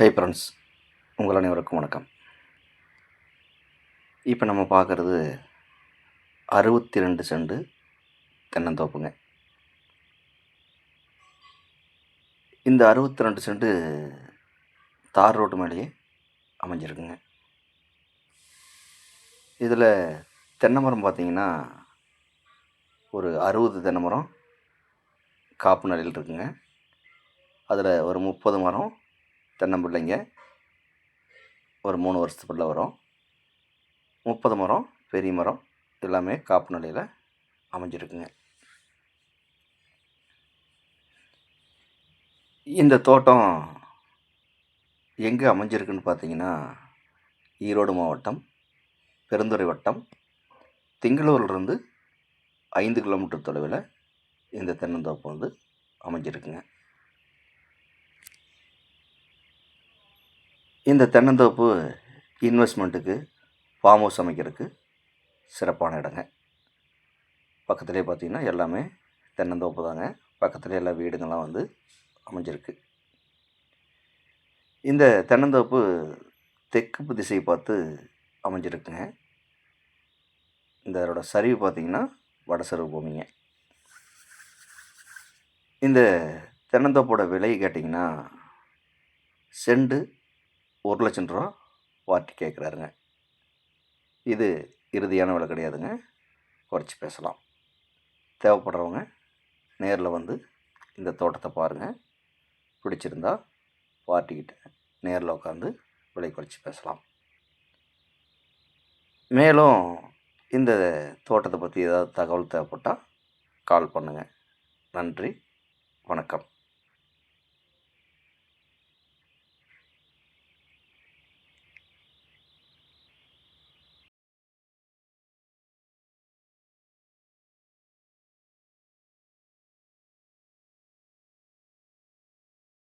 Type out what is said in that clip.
Hi friends உங்கள் அனைவருக்கும் வணக்கம். இப்போ நம்ம பார்க்குறது அறுபத்தி ரெண்டு செண்டு தென்னந்தோப்புங்க. இந்த அறுபத்தி ரெண்டு செண்டு தார் ரோட்டு மேலேயே அமைஞ்சிருக்குங்க. இதில் தென்னை மரம் பார்த்தீங்கன்னா ஒரு அறுபது தென்னை மரம் காப்பு நிலையில் இருக்குங்க. அதில் ஒரு முப்பது மரம் தென்னம்பிள்ளைங்க. ஒரு மூணு வருஷத்துக்குள்ளே வரும். முப்பது மரம் பெரிய மரம் எல்லாமே காப்பு நிலையில் அமைஞ்சிருக்குங்க. இந்த தோட்டம் எங்கே அமைஞ்சிருக்குன்னு பார்த்தீங்கன்னா ஈரோடு மாவட்டம் பெருந்துறை வட்டம் திங்களூர்லேருந்து ஐந்து கிலோமீட்டர் தொலைவில் இந்த தென்னந்தோப்பு வந்து அமைஞ்சிருக்குங்க. இந்த தென்னந்தோப்பு இன்வெஸ்ட்மெண்ட்டுக்கு ஃபார்ம் ஹவுஸ் அமைக்கிறதுக்கு சிறப்பான இடங்க. பக்கத்துலேயே பார்த்தீங்கன்னா எல்லாமே தென்னந்தோப்பு தாங்க. பக்கத்தில் எல்லா வீடுங்கள்லாம் வந்து அமைஞ்சிருக்கு. இந்த தென்னந்தோப்பு தெற்கு திசையை பார்த்து அமைஞ்சிருக்குங்க. இந்த இதோட சரிவு பார்த்தீங்கன்னா வடசரிவு பூமிங்க. இந்த தென்னந்தோப்போட விலை கேட்டிங்கன்னா செண்டு ஒரு லட்சம் ரூபா பார்ட்டி கேட்குறாருங்க. இது இறுதியான விலை கிடையாதுங்க. குறைச்சி பேசலாம். தேவைப்படுறவங்க நேரில் வந்து இந்த தோட்டத்தை பாருங்கள் பிடிச்சிருந்தா பார்ட்டிக்கிட்ட நேரில் உட்காந்து விலை குறைச்சி பேசலாம். மேலும் இந்த தோட்டத்தை பற்றி ஏதாவது தகவல் தேவைப்பட்டால் கால் பண்ணுங்கள் நன்றி. வணக்கம்.